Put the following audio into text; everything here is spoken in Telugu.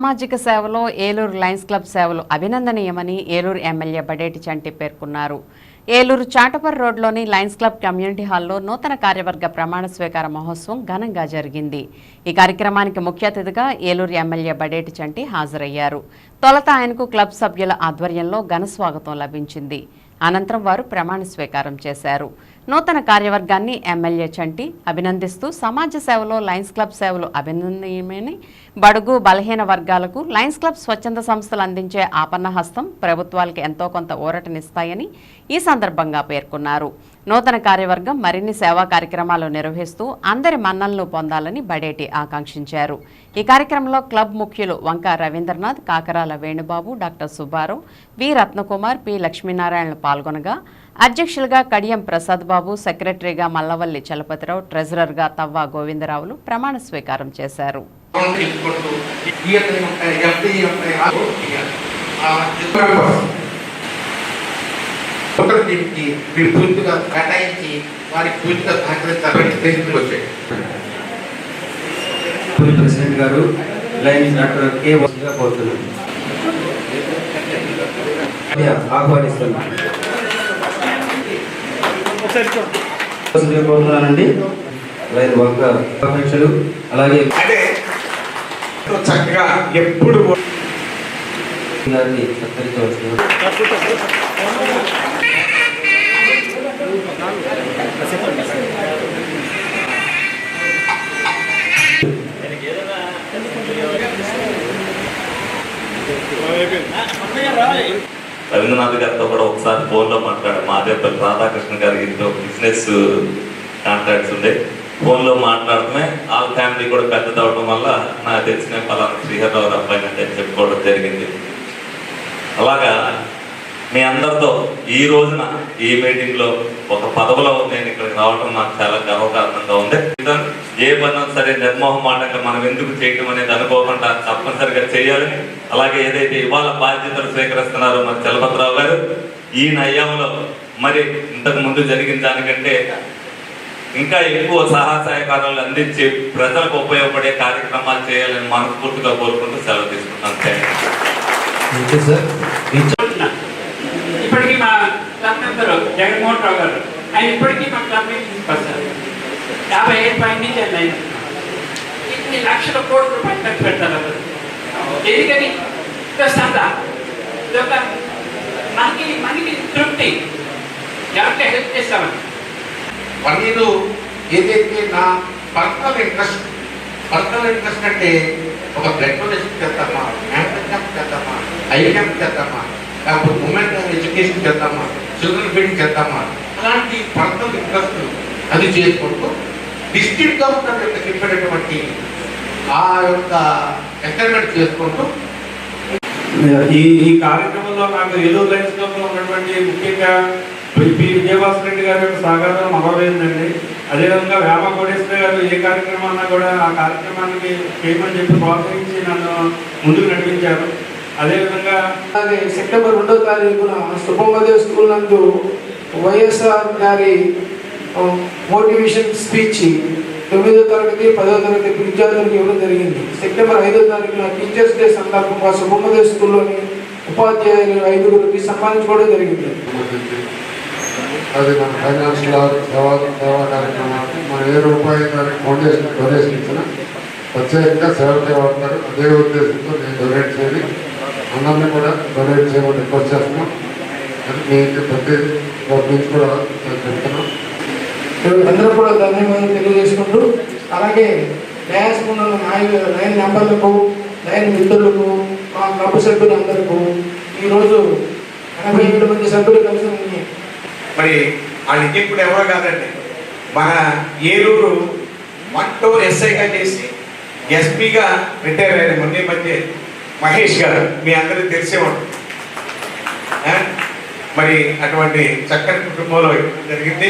సామాజిక సేవలో ఏలూరు లయన్స్ క్లబ్ సేవలు అభినందనీయమని ఏలూరు ఎమ్మెల్యే బడేటి చంటి పేర్కొన్నారు. ఏలూరు చాటపర్ రోడ్లోని లయన్స్ క్లబ్ కమ్యూనిటీ హాల్లో నూతన కార్యవర్గ ప్రమాణ స్వీకార మహోత్సవం ఘనంగా జరిగింది. ఈ కార్యక్రమానికి ముఖ్య అతిథిగా ఏలూరు ఎమ్మెల్యే బడేటి చంటి హాజరయ్యారు. తొలత ఆయనకు క్లబ్ సభ్యుల ఆధ్వర్యంలో ఘన స్వాగతం లభించింది. అనంతరం వారు ప్రమాణ స్వీకారం చేశారు. నూతన కార్యవర్గాన్ని ఎమ్మెల్యే చంటి అభినందిస్తూ సమాజ సేవలో లయన్స్ క్లబ్ సేవలు అభినందనీయమని బడుగు బలహీన వర్గాలకు లయన్స్ క్లబ్ స్వచ్ఛంద సంస్థలు అందించే ఆపన్న హస్తం ప్రభుత్వాలకు ఎంతో కొంత ఊరటనిస్తాయని ఈ సందర్భంగా పేర్కొన్నారు. నూతన కార్యవర్గం మరిన్ని సేవా కార్యక్రమాలు నిర్వహిస్తూ అందరి మన్నలను పొందాలని బడేటి ఆకాంక్షించారు ఈ కార్యక్రమంలో క్లబ్ ముఖ్యులు Vanka Ravindranath Kakarala Venubabu doctor Subbarao V Ratnakumar P Lakshminarayana పాల్గొనగా అధ్యక్షులుగా కడియం ప్రసాద్ బాబు సెక్రటరీగా మల్లవల్లి చలపతిరావు ట్రెజరర్గా తవ్వ గోవిందరావులు ప్రమాణ స్వీకారం చేశారు నూతన టీంకి మీరు పూర్తిగా కేటాయించి వారికి పూర్తిగా సహకరించాలని తెలిసి వచ్చాయి. పూరి ప్రెసిడెంట్ గారు లైన్ డాక్టర్ కె వసంతగా కోరుతున్నాను ఆహ్వానిస్తున్నాను కోరుతున్నానండి లైన్ వంక అధ్యక్షులు అలాగే చక్కగా ఎప్పుడు గారిని సత్కరించవలసిన రవీంద్రనాథ్ గారితో కూడా ఒకసారి ఫోన్లో మాట్లాడారు మాదేపల్లి రాధాకృష్ణ గారి ఇంట్లో బిజినెస్ కాంట్రాక్ట్స్ ఉండే. ఫోన్లో మాట్లాడటమే వాళ్ళ ఫ్యామిలీ కూడా పెద్దదవడం వల్ల నాకు తెలిసిన పలానా శ్రీహర్రావు అబ్బాయి అంటే చెప్పుకోవడం జరిగింది. అలాగా మీ అందరితో ఈ రోజున ఈ మీటింగ్లో ఒక పదవిలో నేను ఇక్కడికి రావడం నాకు చాలా గర్వకారణంగా ఉంది. ఏ పని సరే నిర్మోహమాటంగా మనం ఎందుకు చేయటం అనేది అనుకోకుండా తప్పనిసరిగా చేయాలని అలాగే ఏదైతే ఇవాళ బాధ్యతలు స్వీకరిస్తున్నారో మరి చలపతిరావు గారు ఈ నయ్యంలో మరి ఇంతకు ముందు జరిగిన దానికంటే ఇంకా ఎక్కువ సహాయ సహకారాలు అందించి ప్రజలకు ఉపయోగపడే కార్యక్రమాలు చేయాలని మనస్ఫూర్తిగా కోరుకుంటూ సెలవు చెప్తున్నా. ఇప్పటికీ మా క్లబ్ మెంబర్ జగన్మోహన్ రావు గారు ఆయన ఇప్పటికీ మా క్లబ్ యాభై ఏడు పాయింట్ నుంచి ఆయన ఇన్ని లక్షల కోట్ల రూపాయలు ఖర్చు పెడతారు ఎందుకని సంత. ఇదొక మనకి మనకి తృప్తి. ఎవరికి హెల్ప్ చేస్తామని నేను ఏదైతే నా పర్సనల్ ఇంట్రెస్ట్ పర్సనల్ ఇంట్రెస్ట్ అంటే ఒక బ్లడ్ డొనేషన్ చేద్దామా యాంకర్ క్యాంప్ చేద్దామా ఐ క్యాంప్ చేద్దామా లేకపోతే ఉమెన్ ఎడ్యుకేషన్ చేద్దామా చిల్డ్రన్ ఫీడింగ్ చేద్దామా అలాంటి పర్సనల్ ఇంట్రెస్ట్ అది చేసుకుంటూ డిస్ట్రిక్ట్ గవర్నమెంట్ యొక్క చెప్పినటువంటి ఆ యొక్క ఎక్స్పెరిమెంట్ చేసుకుంటూ ఈ ఈ కార్యక్రమంలో నాకు ఏలూరు లైన్స్ క్లబ్లో ఉన్నటువంటి ముఖ్యంగా పి విజయభాస్కర్ రెడ్డి గారి యొక్క సహకారం మరవలేదండి అదేవిధంగా వేమ కోటేశ్వర గారు ఏ కార్యక్రమం అన్నా కూడా ఆ కార్యక్రమానికి చేయమని చెప్పి ప్రోత్సహించి నన్ను ముందుకు నడిపించారు. అదేవిధంగా అలాగే సెప్టెంబర్ రెండో తారీఖున శుభోదయ స్కూల్ నందు వైఎస్ఆర్ గారి మోటివేషన్ స్పీచ్ తొమ్మిదో తరగతి పదో తరగతి విద్యార్థులకు ఇవ్వడం జరిగింది. సెప్టెంబర్ ఐదో తారీఖున టీచర్స్ డే సందర్భంగా శుభోదయ స్కూల్లోని ఉపాధ్యాయులు ఐదుగురికి సన్మానించుకోవడం జరిగింది. అది మన ఫైనాన్షియల్ సేవా సేవా కార్యక్రమాలకు మన ఏ రూపాయి దానికి ఫౌండేషన్ డొనేషన్ ఇచ్చినా ప్రత్యేకంగా సేవ చేయబడతారు అదే ఉద్దేశంతో నేను డొనేట్ చేయాలి అందరినీ కూడా డొనేట్ చేయమని రిక్వెస్ట్ చేస్తున్నాం. అది మీకు ప్రతి వారి నుంచి కూడా చెప్తున్నాను అందరూ కూడా ధన్యవాదాలు తెలియజేసుకుంటూ అలాగే డ్యాన్స్ ఉన్న నాయ లైన్ మెంబర్లకు లైన్ మిత్రులకు మా క్లబ్ సభ్యులందరికీ ఈరోజు ఎనభై ఏడు మంది సభ్యులు కలిసి మరి వాళ్ళ ఇప్పుడు ఎవరో కాదండి. మన ఏలూరు మట్టో ఎస్ఐగా చేసి ఎస్పీగా రిటైర్ అయ్యారు మొన్న మధ్య మహేష్ గారు మీ అందరికీ తెలిసేవాడు. మరి అటువంటి చక్కని కుటుంబంలో జరిగింది.